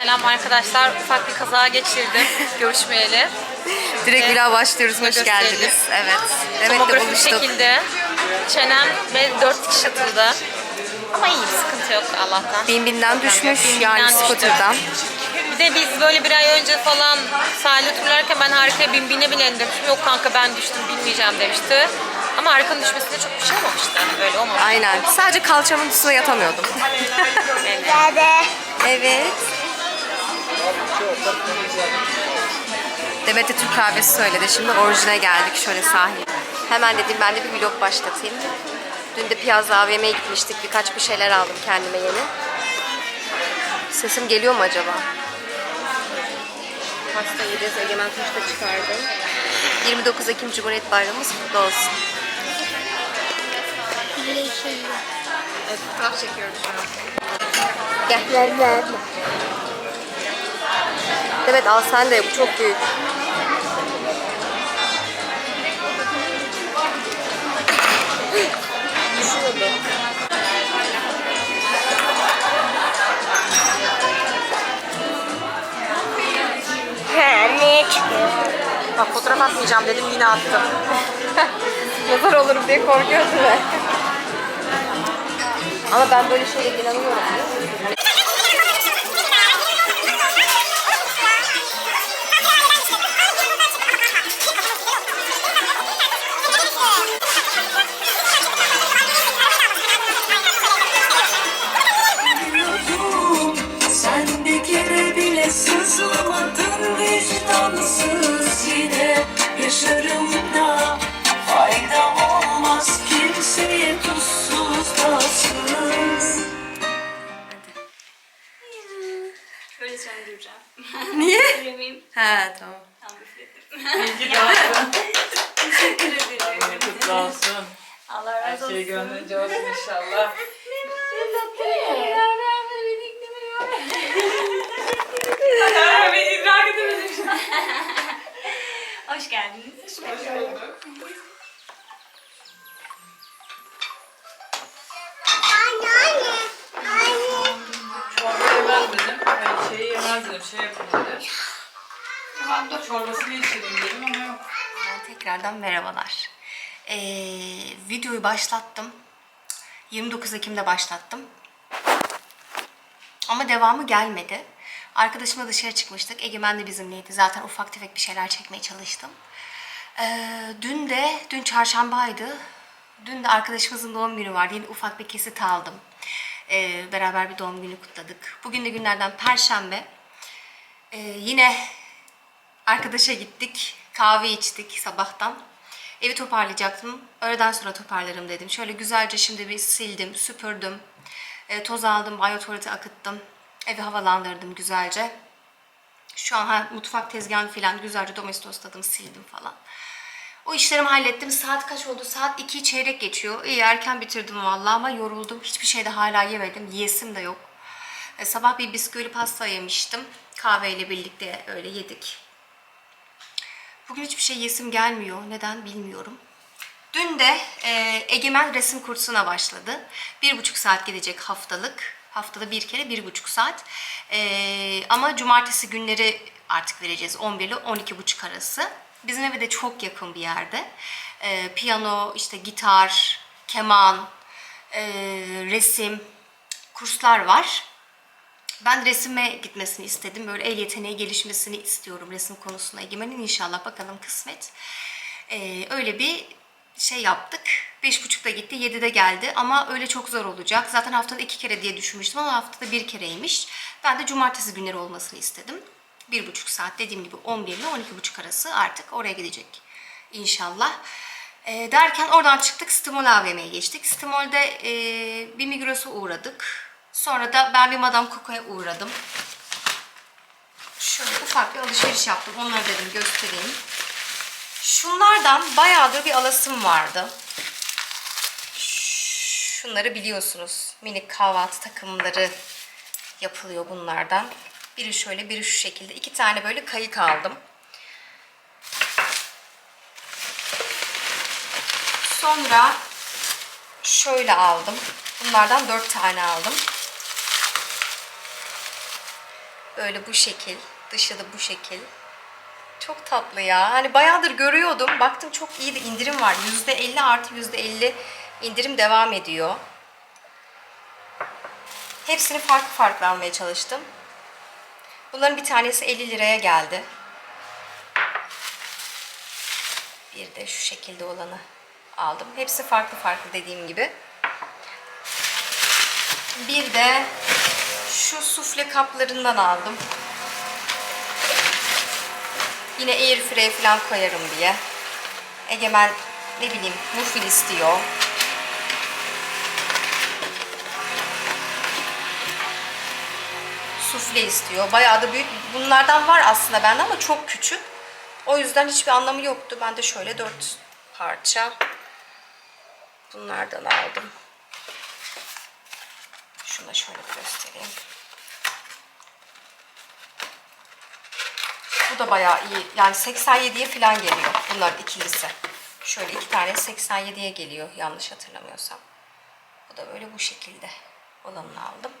Selam arkadaşlar. Ufak bir kaza geçirdim. Görüşmeyeli. Direkt vlog başlıyoruz. Hoş gösterelim. geldiniz. Evet. Demet'le Tomografi buluştuk. çekildi. Çenem ve dört dikiş atıldı. Ama iyiyim. Sıkıntı yok Allah'tan. Bin binden düşmüş Bin yani binden scooter'dan. Bir de biz böyle bir ay önce falan sahilde turlarken ben harikaya bin bine binelim demiştim. Yok kanka ben düştüm bilmeyeceğim demişti. Ama harikanın düşmesinde çok bir şey olmamıştı. Hani böyle olmamıştı. Aynen. Sadece kalçamın üstüne yatamıyordum. evet. Demet'e Türk kahvesi söyledi. Şimdi orijine geldik şöyle sahil. Hemen dedim ben de bir vlog başlatayım. Dün de Piyaz AVM'ye gitmiştik. Birkaç bir şeyler aldım kendime yeni. Sesim geliyor mu acaba? Pasta yiyeceğiz. Egemen Taş da çıkardı. 29 Ekim Cumhuriyet Bayramımız kutlu olsun. Evet, fotoğraf çekiyorum şu an. Gel. Ver ver. Evet al sen de bu çok büyük. Düşüyordu. Ha çıkıyor? Bak fotoğraf atmayacağım dedim yine attım. Nazar olurum diye korkuyorsun ben. Ama ben böyle şeylere inanıyorum. He tamam. tam üfledim. Kutlu olsun. Allah Her razı şey olsun. gönlünce olsun inşallah. Beni idrak edemedim. Hoş geldiniz. Hoş bulduk. Çorba yemez dedim. Yani şeyi yemez dedim. Şey yapın dedim. Tamam da çorbasını içireyim dedim ama yok. Tekrardan merhabalar. Ee, videoyu başlattım. 29 Ekim'de başlattım. Ama devamı gelmedi. Arkadaşımla dışarı çıkmıştık. Egemen de bizimleydi. Zaten ufak tefek bir şeyler çekmeye çalıştım. Ee, dün de, dün çarşambaydı. Dün de arkadaşımızın doğum günü vardı. Yine ufak bir kesit aldım. Ee, beraber bir doğum günü kutladık. Bugün de günlerden perşembe. Ee, yine Arkadaşa gittik. Kahve içtik sabahtan. Evi toparlayacaktım. Öğleden sonra toparlarım dedim. Şöyle güzelce şimdi bir sildim, süpürdüm. E, toz aldım, banyo tuvaleti akıttım. Evi havalandırdım güzelce. Şu an ha, mutfak tezgahını falan güzelce domestosladım, sildim falan. O işlerimi hallettim. Saat kaç oldu? Saat 2 çeyrek geçiyor. İyi erken bitirdim vallahi ama yoruldum. Hiçbir şey de hala yemedim. Yiyesim de yok. E, sabah bir bisküvili pasta yemiştim. Kahveyle birlikte öyle yedik. Bugün hiçbir şey yesim gelmiyor. Neden bilmiyorum. Dün de e, Egemen resim kursuna başladı. Bir buçuk saat gidecek haftalık. Haftada bir kere bir buçuk saat. E, ama cumartesi günleri artık vereceğiz 11 ile 12 buçuk arası. Bizim eve de çok yakın bir yerde. E, piyano, işte gitar, keman, e, resim kurslar var. Ben resime gitmesini istedim. Böyle el yeteneği gelişmesini istiyorum resim konusunda Egemen'in inşallah bakalım kısmet. Ee, öyle bir şey yaptık. Beş buçukta gitti, yedide geldi ama öyle çok zor olacak. Zaten haftada iki kere diye düşünmüştüm ama haftada bir kereymiş. Ben de cumartesi günleri olmasını istedim. Bir buçuk saat dediğim gibi 11 ile 12 buçuk arası artık oraya gidecek inşallah. Ee, derken oradan çıktık Stimol AVM'ye geçtik. Stimol'de e, bir Migros'a uğradık. Sonra da ben bir Madame Coco'ya uğradım. Şöyle ufak bir alışveriş yaptım. Onları dedim göstereyim. Şunlardan bayağıdır bir alasım vardı. Şunları biliyorsunuz. Minik kahvaltı takımları yapılıyor bunlardan. Biri şöyle, biri şu şekilde. İki tane böyle kayık aldım. Sonra şöyle aldım. Bunlardan dört tane aldım. Böyle bu şekil. Dışı da bu şekil. Çok tatlı ya. Hani bayağıdır görüyordum. Baktım çok iyi de indirim var. %50 artı %50 indirim devam ediyor. Hepsini farklı farklı almaya çalıştım. Bunların bir tanesi 50 liraya geldi. Bir de şu şekilde olanı aldım. Hepsi farklı farklı dediğim gibi. Bir de şu sufle kaplarından aldım. Yine airfryer falan koyarım diye. Egemen ne bileyim muffin istiyor. Sufle istiyor. Bayağı da büyük. Bunlardan var aslında bende ama çok küçük. O yüzden hiçbir anlamı yoktu. Ben de şöyle dört parça bunlardan aldım. Şunu da şöyle göstereyim. Bu da bayağı iyi. Yani 87'ye falan geliyor bunların ikilisi. Şöyle iki tane 87'ye geliyor yanlış hatırlamıyorsam. Bu da böyle bu şekilde olanını aldım.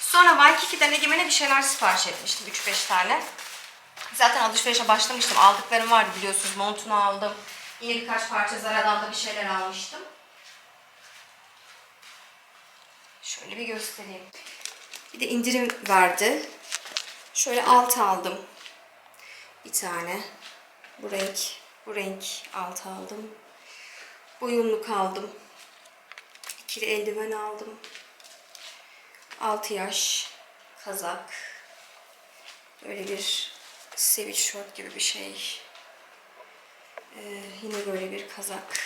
Sonra Waikiki'den Egemen'e bir şeyler sipariş etmiştim. 3-5 tane. Zaten alışverişe başlamıştım. Aldıklarım vardı biliyorsunuz. Montunu aldım. Yine birkaç parça Zara'dan da bir şeyler almıştım. Şöyle bir göstereyim. Bir de indirim verdi. Şöyle alt aldım. Bir tane. Bu renk, bu renk alt aldım. Boyunluk aldım. İkili eldiven aldım. 6 yaş kazak. Böyle bir sweatshirt gibi bir şey. Ee, yine böyle bir kazak.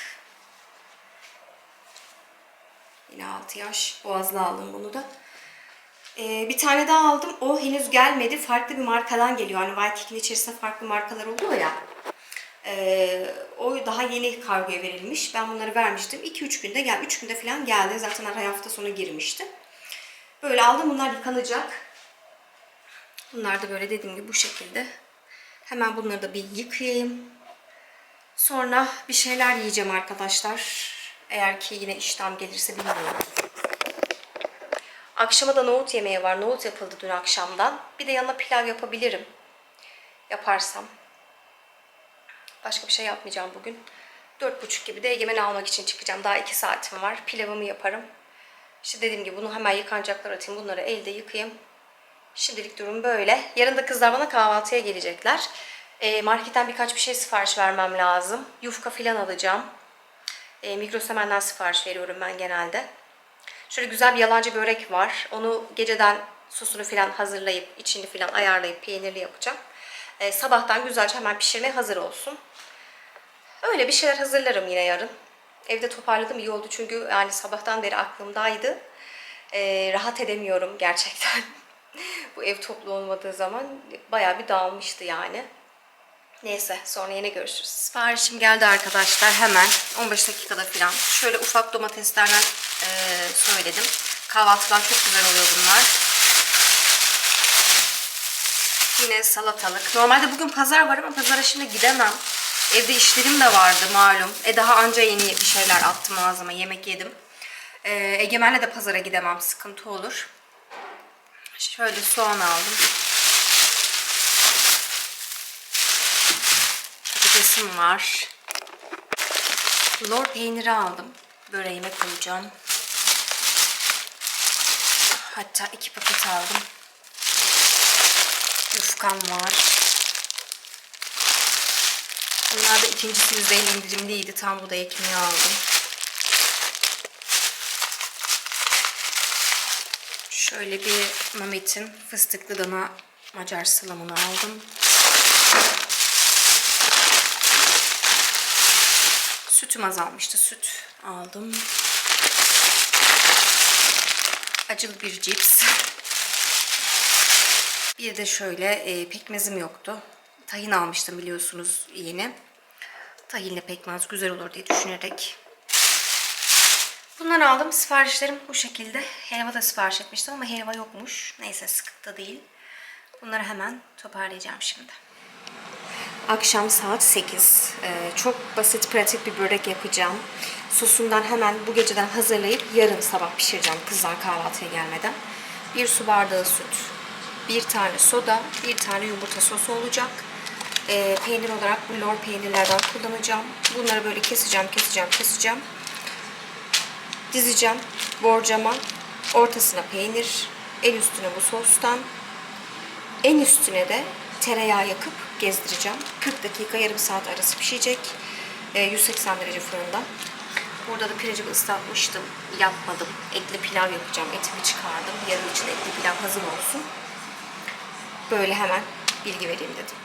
Yine 6 yaş. Boğazlı aldım bunu da. Ee, bir tane daha aldım. O henüz gelmedi. Farklı bir markadan geliyor. Hani Waikiki'nin içerisinde farklı markalar oluyor ya. Ee, o daha yeni kargoya verilmiş. Ben bunları vermiştim. 2-3 günde gel, 3 günde falan geldi. Zaten her hafta sonu girmişti. Böyle aldım. Bunlar yıkanacak. Bunlar da böyle dediğim gibi bu şekilde. Hemen bunları da bir yıkayayım. Sonra bir şeyler yiyeceğim arkadaşlar. Eğer ki yine iştahım gelirse bilmiyorum. Akşama da nohut yemeği var. Nohut yapıldı dün akşamdan. Bir de yanına pilav yapabilirim. Yaparsam. Başka bir şey yapmayacağım bugün. Dört buçuk gibi de Egemen'i almak için çıkacağım. Daha iki saatim var. Pilavımı yaparım. İşte dediğim gibi bunu hemen yıkanacaklar atayım. Bunları elde yıkayayım. Şimdilik durum böyle. Yarın da kızlar bana kahvaltıya gelecekler. E, marketten birkaç bir şey sipariş vermem lazım. Yufka falan alacağım. E, Migros Hemen'den sipariş veriyorum ben genelde. Şöyle güzel bir yalancı börek var. Onu geceden sosunu falan hazırlayıp, içini falan ayarlayıp peynirli yapacağım. E, sabahtan güzelce hemen pişirmeye hazır olsun. Öyle bir şeyler hazırlarım yine yarın. Evde toparladım iyi oldu çünkü yani sabahtan beri aklımdaydı. E, rahat edemiyorum gerçekten. Bu ev toplu olmadığı zaman bayağı bir dağılmıştı yani. Neyse sonra yine görüşürüz. Siparişim geldi arkadaşlar hemen 15 dakikada falan. Şöyle ufak domateslerden e, söyledim. Kahvaltılar çok güzel oluyor bunlar. Yine salatalık. Normalde bugün pazar var ama pazara şimdi gidemem. Evde işlerim de vardı malum. E daha anca yeni bir şeyler attım ağzıma. Yemek yedim. E, Egemen'le de pazara gidemem. Sıkıntı olur. Şöyle soğan aldım. Patatesim var. Lor peyniri aldım. Böreğime koyacağım. Hatta iki paket aldım. Yufkam var. Bunlar da ikincisi %50 indirimliydi. Tam bu da ekmeği aldım. Şöyle bir Mamet'in fıstıklı dana Macar salamını aldım. Sütüm azalmıştı. Süt aldım. Acılı bir cips. Bir de şöyle e, pekmezim yoktu. Tahin almıştım biliyorsunuz yeni. Tahinle pekmez güzel olur diye düşünerek. Bunları aldım. Siparişlerim bu şekilde. Helva da sipariş etmiştim ama helva yokmuş. Neyse sıkıntı değil. Bunları hemen toparlayacağım şimdi. Akşam saat 8. Ee, çok basit, pratik bir börek yapacağım. Sosundan hemen bu geceden hazırlayıp yarın sabah pişireceğim kızlar kahvaltıya gelmeden. Bir su bardağı süt, bir tane soda, bir tane yumurta sosu olacak. Ee, peynir olarak bu lor peynirlerden kullanacağım. Bunları böyle keseceğim, keseceğim, keseceğim. Dizeceğim borcama. Ortasına peynir, en üstüne bu sostan, en üstüne de tereyağı yakıp gezdireceğim. 40 dakika yarım saat arası pişecek. Ee, 180 derece fırında. Burada da pirinci ıslatmıştım. Yapmadım. Etli pilav yapacağım. Etimi çıkardım. Yarın için etli pilav hazır olsun. Böyle hemen bilgi vereyim dedim.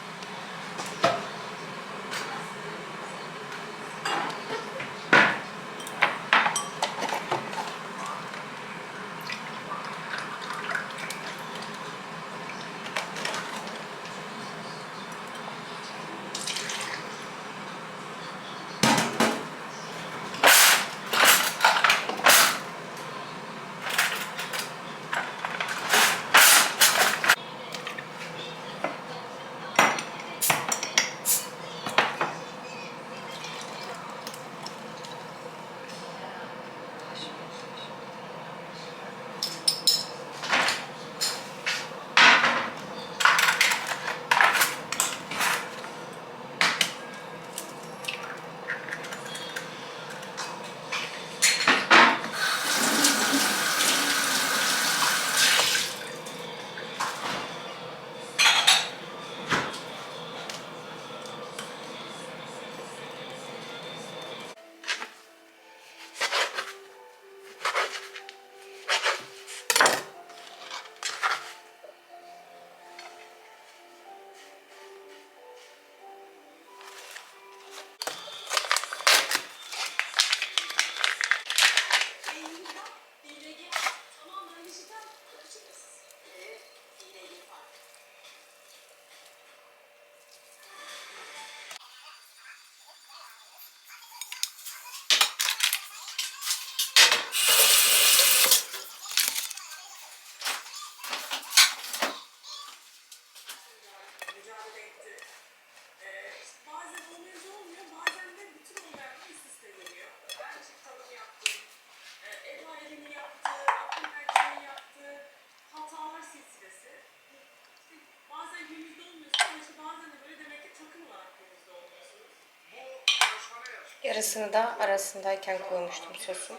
Yarısını da arasındayken koymuştum sosu.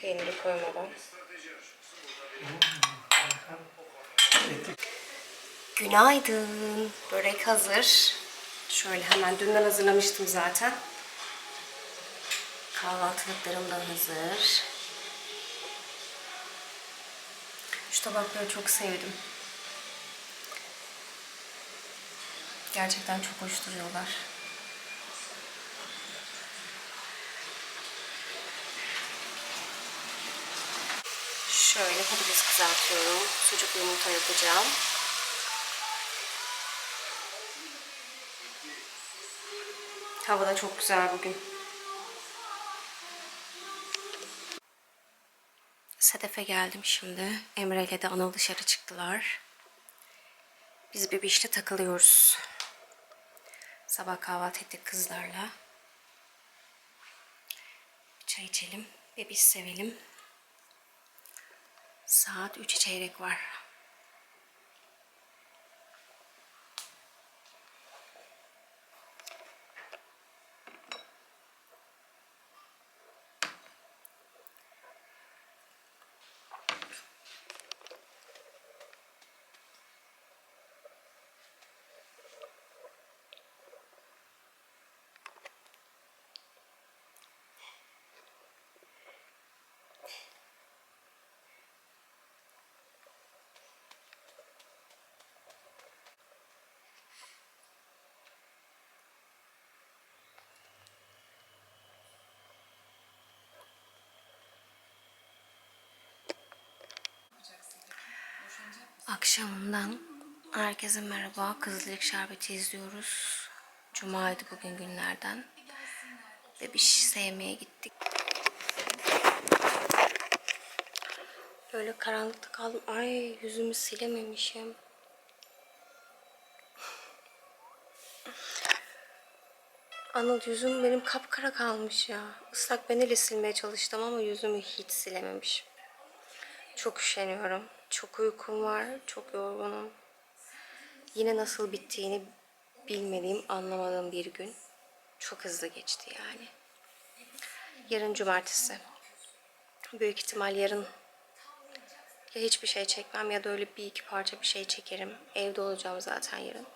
Peyniri koymadan. Günaydın. Börek hazır. Şöyle hemen dünden hazırlamıştım zaten. Kahvaltılıklarım da hazır. Şu tabakları çok sevdim. Gerçekten çok hoş duruyorlar. Şöyle patates kızartıyorum. Sucuk yumurta yapacağım. Hava da çok güzel bugün. Sedef'e geldim şimdi. Emre ile de Anıl dışarı çıktılar. Biz bebişle takılıyoruz. Sabah kahvaltı ettik kızlarla. Çay içelim, bebiş sevelim. Saat 3 çeyrek var. Akşamından herkese merhaba. Kızılcık Şerbeti izliyoruz. Cuma'ydı bugün günlerden. Ve bir şey sevmeye gittik. Böyle karanlıkta kaldım. Ay yüzümü silememişim. Anıl yüzüm benim kapkara kalmış ya. Islak mendille silmeye çalıştım ama yüzümü hiç silememişim. Çok üşeniyorum. Çok uykum var. Çok yorgunum. Yine nasıl bittiğini bilmediğim, anlamadığım bir gün. Çok hızlı geçti yani. Yarın cumartesi. Büyük ihtimal yarın ya hiçbir şey çekmem ya da öyle bir iki parça bir şey çekerim. Evde olacağım zaten yarın.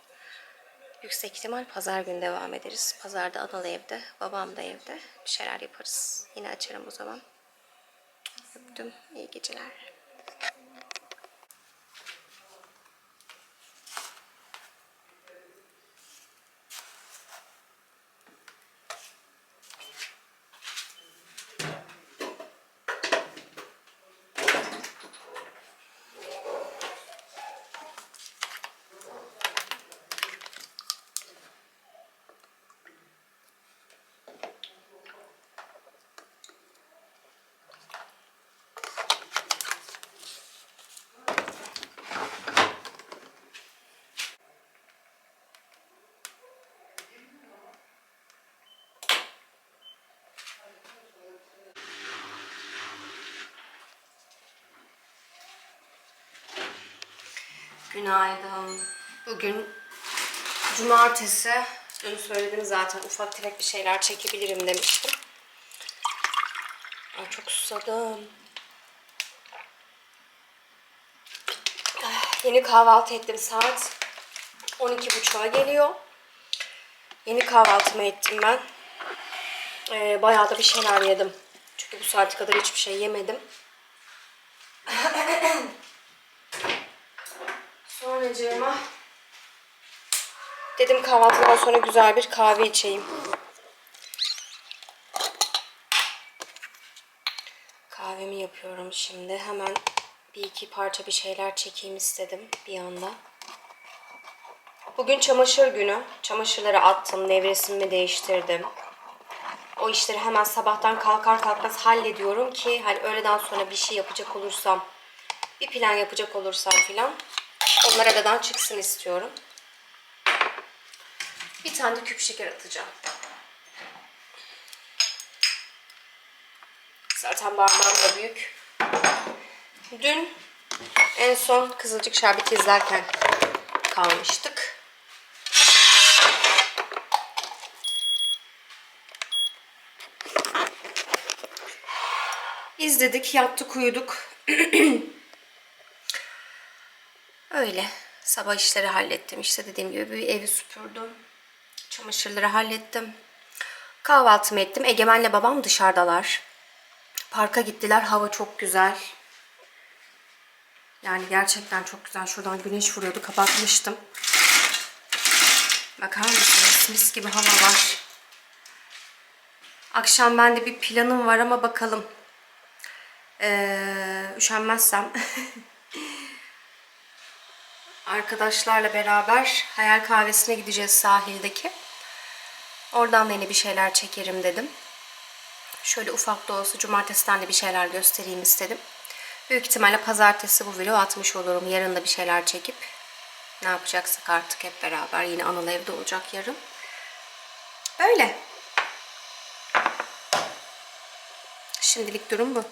Yüksek ihtimal pazar günü devam ederiz. Pazarda Anıl evde, babam da evde. Bir şeyler yaparız. Yine açarım o zaman. Öptüm. İyi geceler. Günaydın. Bugün cumartesi. Dün söyledim zaten ufak tefek bir şeyler çekebilirim demiştim. Ay çok susadım. Ah, Yeni kahvaltı ettim saat 12.30'a geliyor. Yeni kahvaltımı ettim ben. Ee, bayağı da bir şeyler yedim. Çünkü bu saate kadar hiçbir şey yemedim. Sonracığıma dedim kahvaltıdan sonra güzel bir kahve içeyim. Kahvemi yapıyorum şimdi. Hemen bir iki parça bir şeyler çekeyim istedim bir anda. Bugün çamaşır günü. Çamaşırları attım, nevresimimi değiştirdim. O işleri hemen sabahtan kalkar kalkmaz hallediyorum ki hani öğleden sonra bir şey yapacak olursam, bir plan yapacak olursam filan onlar aradan çıksın istiyorum. Bir tane de küp şeker atacağım. Zaten parmağım da büyük. Dün en son Kızılcık Şerbeti izlerken kalmıştık. İzledik, yattık, uyuduk. Öyle. Sabah işleri hallettim. İşte dediğim gibi bir evi süpürdüm. Çamaşırları hallettim. Kahvaltımı ettim. Egemen'le babam dışarıdalar. Parka gittiler. Hava çok güzel. Yani gerçekten çok güzel. Şuradan güneş vuruyordu. Kapatmıştım. Bakar mısınız? Mis gibi hava var. Akşam bende bir planım var ama bakalım. Ee, üşenmezsem arkadaşlarla beraber hayal kahvesine gideceğiz sahildeki. Oradan da yine bir şeyler çekerim dedim. Şöyle ufak da olsa cumartesiden de bir şeyler göstereyim istedim. Büyük ihtimalle pazartesi bu vlogu atmış olurum. Yarın da bir şeyler çekip ne yapacaksak artık hep beraber. Yine Anıl evde olacak yarın. Öyle. Şimdilik durum bu.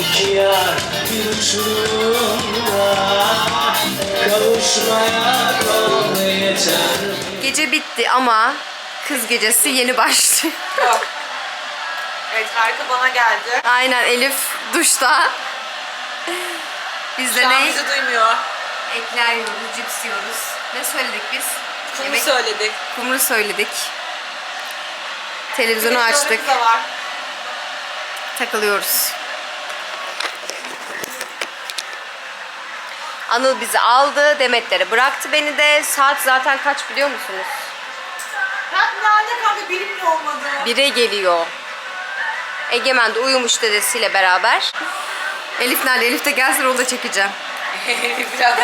İki yar bir uçurumda Kavuşmaya kol yeter Gece bitti ama kız gecesi yeni başlıyor. Evet harika bana geldi. Aynen Elif duşta. Biz de ne? duymuyor. Ekler yiyoruz, cips yiyoruz. Ne söyledik biz? Kumru Yemek- söyledik. Kumru söyledik. Televizyonu açtık. Televizyonumuz da var. Takılıyoruz. Anıl bizi aldı. Demetleri bıraktı beni de. Saat zaten kaç biliyor musunuz? Ben nerede kanka benim bile olmadı. Bire geliyor. Egemen de uyumuş dedesiyle beraber. Elif nerede? Elif de gelsin onu da çekeceğim. Biraz.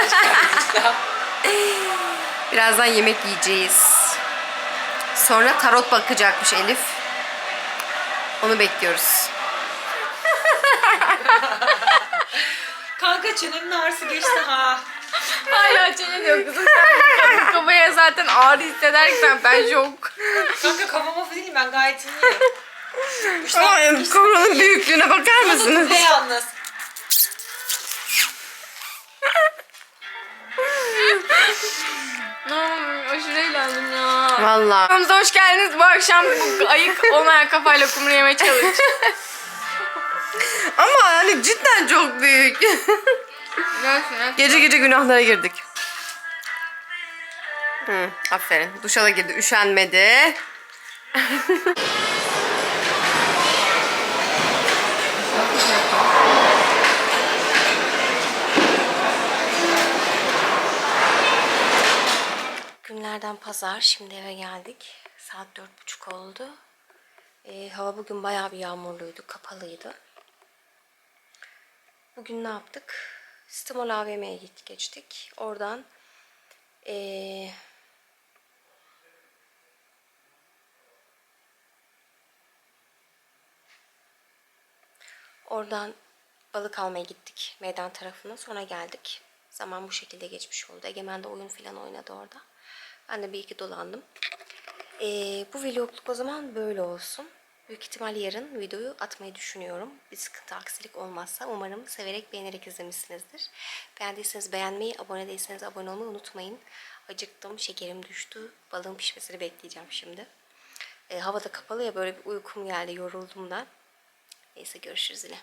Birazdan yemek yiyeceğiz. Sonra tarot bakacakmış Elif. Onu bekliyoruz. Kanka çenemin ağrısı geçti ha. Hala çene diyor kızım. Sen kafaya zaten ağrı hissederken ben şok. Kanka kafama değilim ben gayet iyiyim. Ay, Kobranın büyüklüğüne bakar mısınız? Ne yalnız? Aşırı eğlendim ya. Valla. Kanalımıza hoş geldiniz. Bu akşam bu ayık olmayan kafayla kumru yemeye çalış. Ama hani cidden çok büyük. gece gece günahlara girdik. Hı, aferin. Duşa da girdi. Üşenmedi. Günlerden pazar. Şimdi eve geldik. Saat dört buçuk oldu. Ee, hava bugün bayağı bir yağmurluydu. Kapalıydı. Bugün ne yaptık? Stimol AVM'ye gittik geçtik. Oradan ee, oradan balık almaya gittik meydan tarafına. Sonra geldik. Zaman bu şekilde geçmiş oldu. Egemen de oyun falan oynadı orada. Ben de bir iki dolandım. Ee, bu vlogluk o zaman böyle olsun. Büyük ihtimal yarın videoyu atmayı düşünüyorum. Bir sıkıntı, aksilik olmazsa umarım severek, beğenerek izlemişsinizdir. Beğendiyseniz beğenmeyi, abone değilseniz abone olmayı unutmayın. Acıktım, şekerim düştü. Balığın pişmesini bekleyeceğim şimdi. Ee, hava da kapalı ya böyle bir uykum geldi, yoruldum da. Neyse görüşürüz yine.